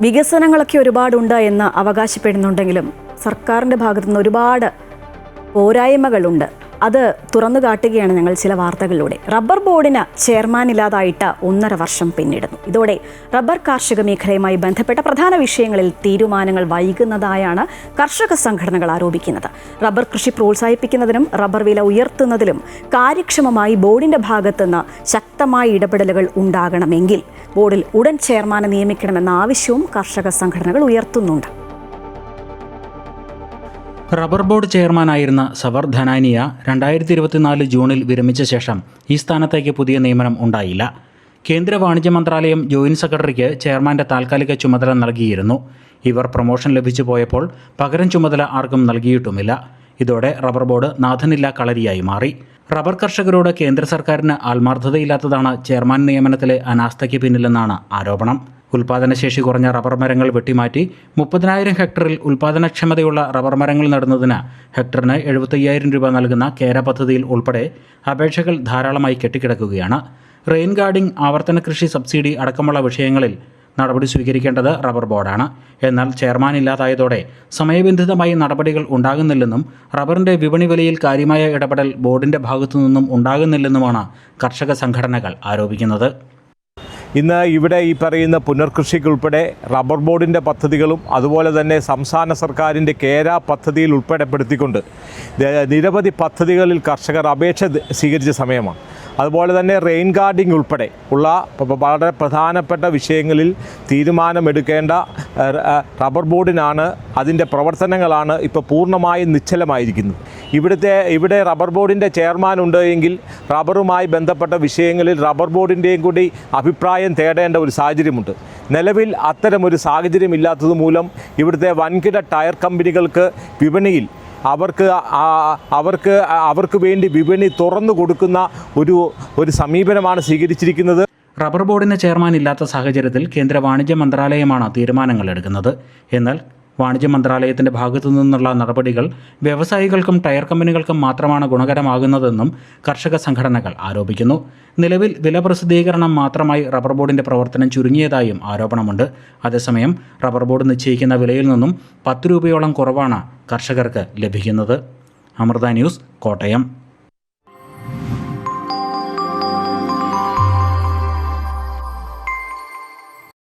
വികസനങ്ങളൊക്കെ ഒരുപാടുണ്ട് എന്ന് അവകാശപ്പെടുന്നുണ്ടെങ്കിലും സർക്കാരിന്റെ ഭാഗത്തുനിന്ന് ഒരുപാട് പോരായ്മകളുണ്ട്. അത് തുറന്നു കാട്ടുകയാണ് ഞങ്ങൾ ചില വാർത്തകളിലൂടെ. റബ്ബർ ബോർഡിന് ചെയർമാൻ ഇല്ലാതായിട്ട് ഒന്നര വർഷം പിന്നിടുന്നു. ഇതോടെ റബ്ബർ കാർഷിക മേഖലയുമായി ബന്ധപ്പെട്ട പ്രധാന വിഷയങ്ങളിൽ തീരുമാനങ്ങൾ വൈകുന്നതായാണ് കർഷക സംഘടനകൾ ആരോപിക്കുന്നത്. റബ്ബർ കൃഷി പ്രോത്സാഹിപ്പിക്കുന്നതിനും റബ്ബർ വില ഉയർത്തുന്നതിലും കാര്യക്ഷമമായി ബോർഡിന്റെ ഭാഗത്തുനിന്ന് ശക്തമായ ഇടപെടലുകൾ ഉണ്ടാകണമെങ്കിൽ ബോർഡിൽ ഉടൻ ചെയർമാനെ നിയമിക്കണമെന്ന ആവശ്യവും കർഷക സംഘടനകൾ ഉയർത്തുന്നുണ്ട്. റബ്ബർ ബോർഡ് ചെയർമാനായിരുന്ന സവർ ധനാനിയ രണ്ടായിരത്തി ഇരുപത്തിനാല് ജൂണിൽ വിരമിച്ച ശേഷം ഈ സ്ഥാനത്തേക്ക് പുതിയ നിയമനം ഉണ്ടായില്ല. കേന്ദ്ര വാണിജ്യ മന്ത്രാലയം ജോയിന്റ് സെക്രട്ടറിക്ക് ചെയർമാന്റെ താൽക്കാലിക ചുമതല നൽകിയിരുന്നു. ഇവർ പ്രൊമോഷൻ ലഭിച്ചു പോയപ്പോൾ പകരം ചുമതല ആർക്കും നൽകിയിട്ടുമില്ല. ഇതോടെ റബ്ബർ ബോർഡ് നാഥനില്ല കളരിയായി മാറി. റബ്ബർ കർഷകരോട് കേന്ദ്ര സർക്കാരിന് ആത്മാർത്ഥതയില്ലാത്തതാണ് ചെയർമാൻ നിയമനത്തിലെ അനാസ്ഥയ്ക്ക് പിന്നിലെന്നാണ് ആരോപണം. ഉൽപാദനശേഷി കുറഞ്ഞ റബ്ബർ മരങ്ങൾ വെട്ടിമാറ്റി മുപ്പതിനായിരം ഹെക്ടറിൽ ഉൽപാദനക്ഷമതയുള്ള റബ്ബർ മരങ്ങൾ നടുന്നതിന് ഹെക്ടറിന് എഴുപത്തയ്യായിരം രൂപ നൽകുന്ന കേര പദ്ധതിയിൽ ഉൾപ്പെടെ അപേക്ഷകൾ ധാരാളമായി കെട്ടിക്കിടക്കുകയാണ്. റെയിൻ ഗാർഡിംഗ് ആവർത്തന കൃഷി സബ്സിഡി അടക്കമുള്ള വിഷയങ്ങളിൽ നടപടി സ്വീകരിക്കേണ്ടത് റബ്ബർ ബോർഡാണ്. എന്നാൽ ചെയർമാൻ ഇല്ലാതായതോടെ സമയബന്ധിതമായി നടപടികൾ ഉണ്ടാകുന്നില്ലെന്നും റബ്ബറിന്റെ വിപണി വിലയിൽ കാര്യമായ ഇടപെടൽ ബോർഡിന്റെ ഭാഗത്തു നിന്നും ഉണ്ടാകുന്നില്ലെന്നുമാണ് കർഷക സംഘടനകൾ ആരോപിക്കുന്നത്. ഇന്ന് ഇവിടെ ഈ പറയുന്ന പുനർകൃഷിക്കുൾപ്പെടെ റബ്ബർ ബോർഡിന്റെ പദ്ധതികളും അതുപോലെ തന്നെ സംസ്ഥാന സർക്കാരിന്റെ കേര പദ്ധതിയിൽ ഉൾപ്പെടെപ്പെടുത്തിക്കൊണ്ട് നിരവധി പദ്ധതികളിൽ കർഷകർ അപേക്ഷ സ്വീകരിച്ച സമയമാണ്. അതുപോലെ തന്നെ റെയിൻ ഗാർഡിംഗ് ഉൾപ്പെടെ ഉള്ള വളരെ പ്രധാനപ്പെട്ട വിഷയങ്ങളിൽ തീരുമാനമെടുക്കേണ്ട റബ്ബർ ബോർഡിനാണ് അതിന്റെ പ്രവർത്തനങ്ങളാണ് ഇപ്പോൾ പൂർണമായും നിശ്ചലമായിരിക്കുന്നത്. ഇവിടുത്തെ ഇവിടെ റബ്ബർ ബോർഡിന്റെ ചെയർമാൻ ഉണ്ട് എങ്കിൽ റബ്ബറുമായി ബന്ധപ്പെട്ട വിഷയങ്ങളിൽ റബ്ബർ ബോർഡിന്റെയും കൂടി അഭിപ്രായം തേടേണ്ട ഒരു സാഹചര്യമുണ്ട്. നിലവിൽ അത്തരമൊരു സാഹചര്യം ഇല്ലാത്തതുമൂലം ഇവിടുത്തെ വൻകിട ടയർ കമ്പനികൾക്ക് വിപണിയിൽ അവർക്ക് അവർക്ക് അവർക്ക് വേണ്ടി വിപണി തുറന്നു കൊടുക്കുന്ന ഒരു ഒരു സമീപനമാണ് സ്വീകരിച്ചിരിക്കുന്നത്. റബ്ബർ ബോർഡിന് ചെയർമാൻ ഇല്ലാത്ത സാഹചര്യത്തിൽ കേന്ദ്ര വാണിജ്യ മന്ത്രാലയമാണ് തീരുമാനങ്ങൾ എടുക്കുന്നത്. എന്നാൽ വാണിജ്യ മന്ത്രാലയത്തിന്റെ ഭാഗത്തു നിന്നുള്ള നടപടികൾ വ്യവസായികൾക്കും ടയർ കമ്പനികൾക്കും മാത്രമാണ് ഗുണകരമാകുന്നതെന്നും കർഷക സംഘടനകൾ ആരോപിക്കുന്നു. നിലവിൽ വില പ്രസിദ്ധീകരണം മാത്രമായി റബ്ബർ ബോർഡിന്റെ പ്രവർത്തനം ചുരുങ്ങിയതായും ആരോപണമുണ്ട്. അതേസമയം റബ്ബർ ബോർഡ് നിശ്ചയിക്കുന്ന വിലയിൽ നിന്നും പത്ത് രൂപയോളം കുറവാണ് കർഷകർക്ക് ലഭിക്കുന്നത്. അമൃത ന്യൂസ് കോട്ടയം.